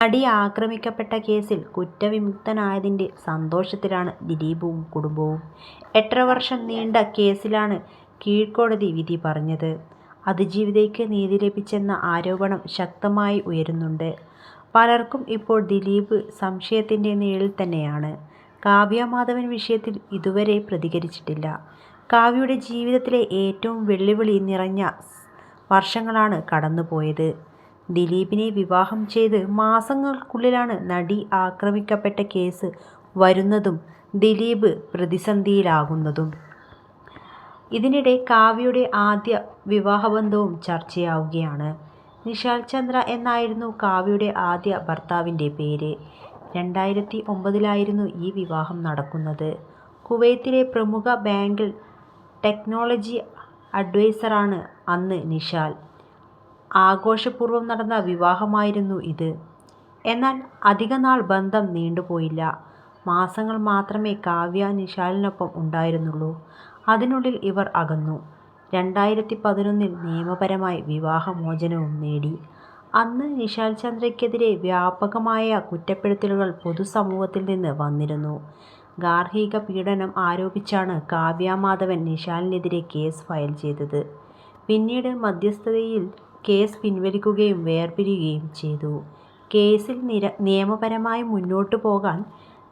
നടി ആക്രമിക്കപ്പെട്ട കേസിൽ കുറ്റവിമുക്തനായതിന്റെ സന്തോഷത്തിലാണ് ദിലീപും കുടുംബവും. എട്ടര വർഷം നീണ്ട കേസിലാണ് കീഴ്ക്കോടതി വിധി പറഞ്ഞത്. അതിജീവിതയ്ക്ക് നീതി ലഭിച്ചെന്ന ആരോപണം ശക്തമായി ഉയരുന്നുണ്ട്. പലർക്കും ഇപ്പോൾ ദിലീപ് സംശയത്തിന്റെ നിഴലിൽ തന്നെയാണ്. കാവ്യ മാധവൻ വിഷയത്തിൽ ഇതുവരെ പ്രതികരിച്ചിട്ടില്ല. കാവ്യയുടെ ജീവിതത്തിലെ ഏറ്റവും വെല്ലുവിളി നിറഞ്ഞ വർഷങ്ങളാണ് കടന്നുപോയത്. ദിലീപിനെ വിവാഹം ചെയ്ത് മാസങ്ങൾക്കുള്ളിലാണ് നടി ആക്രമിക്കപ്പെട്ട കേസ് വരുന്നതും ദിലീപ് പ്രതിസന്ധിയിലാകുന്നതും. ഇതിനിടെ കാവ്യയുടെ ആദ്യ വിവാഹബന്ധവും ചർച്ചയാവുകയാണ്. നിശാൽ ചന്ദ്ര എന്നായിരുന്നു കാവ്യയുടെ ആദ്യ ഭർത്താവിന്റെ പേര്. രണ്ടായിരത്തി ഒമ്പതിലായിരുന്നു ഈ വിവാഹം നടക്കുന്നത്. കുവൈത്തിലെ പ്രമുഖ ബാങ്കിൽ ടെക്നോളജി അഡ്വൈസറാണ് അന്ന് നിശാൽ. ആഘോഷപൂർവം നടന്ന വിവാഹമായിരുന്നു ഇത്. എന്നാൽ അധികനാൾ ബന്ധം നീണ്ടുപോയില്ല. മാസങ്ങൾ മാത്രമേ കാവ്യ നിശാലിനൊപ്പം ഉണ്ടായിരുന്നുള്ളൂ. അതിനുള്ളിൽ ഇവർ അകന്നു. രണ്ടായിരത്തി പതിനൊന്നിൽ നിയമപരമായി വിവാഹമോചനവും നേടി. അന്ന് നിശാൽ ചന്ദ്രയ്ക്കെതിരെ വ്യാപകമായ കുറ്റപ്പെടുത്തലുകൾ പൊതുസമൂഹത്തിൽ നിന്ന് വന്നിരുന്നു. ഗാർഹിക പീഡനം ആരോപിച്ചാണ് കാവ്യ മാധവൻ നിശാലിനെതിരെ കേസ് ഫയൽ ചെയ്തത്. പിന്നീട് മധ്യസ്ഥതയിൽ കേസ് പിൻവലിക്കുകയും വേർപിരിയുകയും ചെയ്തു. കേസിൽ നിര നിയമപരമായി മുന്നോട്ട് പോകാൻ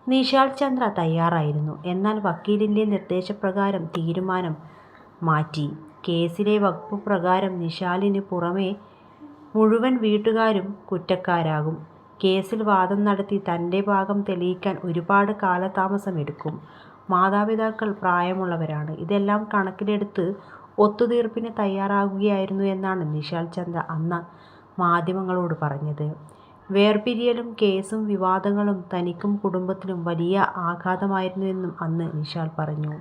നിശാൽ ചന്ദ്ര തയ്യാറായിരുന്നു. എന്നാൽ വക്കീലിന്റെ നിർദ്ദേശപ്രകാരം തീരുമാനം മാറ്റി. കേസിലെ വകുപ്പ് പ്രകാരം നിശാലിന് പുറമെ മുഴുവൻ വീട്ടുകാരും കുറ്റക്കാരാകും. കേസിൽ വാദം നടത്തി തന്റെ ഭാഗം തെളിയിക്കാൻ ഒരുപാട് കാലതാമസമെടുക്കും. മാതാപിതാക്കൾ പ്രായമുള്ളവരാണ്. ഇതെല്ലാം കണക്കിലെടുത്ത് ഒത്തുതീർപ്പിന് തയ്യാറാകുകയായിരുന്നു എന്നാണ് നിശാൽ ചന്ദ്ര അന്ന് മാധ്യമങ്ങളോട് പറഞ്ഞത്. വേർപിരിയലും കേസും വിവാദങ്ങളും തനിക്കും കുടുംബത്തിനും വലിയ ആഘാതമായിരുന്നുവെന്നും അന്ന് നിശാൽ പറഞ്ഞു.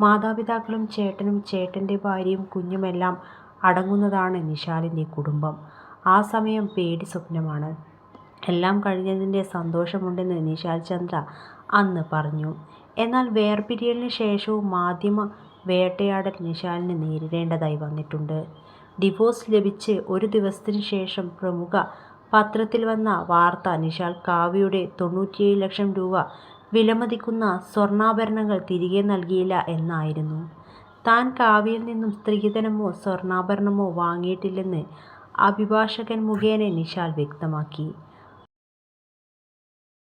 മാതാപിതാക്കളും ചേട്ടനും ചേട്ടന്റെ ഭാര്യയും കുഞ്ഞുമെല്ലാം അടങ്ങുന്നതാണ് നിശാലിന്റെ കുടുംബം. ആ സമയം പേടി സ്വപ്നമാണ് എല്ലാം കഴിഞ്ഞതിന്റെ സന്തോഷമുണ്ടെന്ന് നിശാൽ ചന്ദ്ര അന്ന് പറഞ്ഞു. എന്നാൽ വേർപിരിയലിന് ശേഷവും മാധ്യമ വേട്ടയാടൽ നിശാലിന് നേരിടേണ്ടതായി വന്നിട്ടുണ്ട്. ഡിവോഴ്സ് ലഭിച്ച് ഒരു ദിവസത്തിന് ശേഷം പ്രമുഖ പത്രത്തിൽ വന്ന വാർത്ത നിശാൽ കാവ്യയുടെ തൊണ്ണൂറ്റിയേഴ് ലക്ഷം രൂപ വിലമതിക്കുന്ന സ്വർണാഭരണങ്ങൾ തിരികെ നൽകിയില്ല എന്നായിരുന്നു. താൻ കാവ്യയിൽ നിന്നും സ്ത്രീധനമോ സ്വർണാഭരണമോ വാങ്ങിയിട്ടില്ലെന്ന് അഭിഭാഷകൻ മുഖേന നിശാൽ വ്യക്തമാക്കി.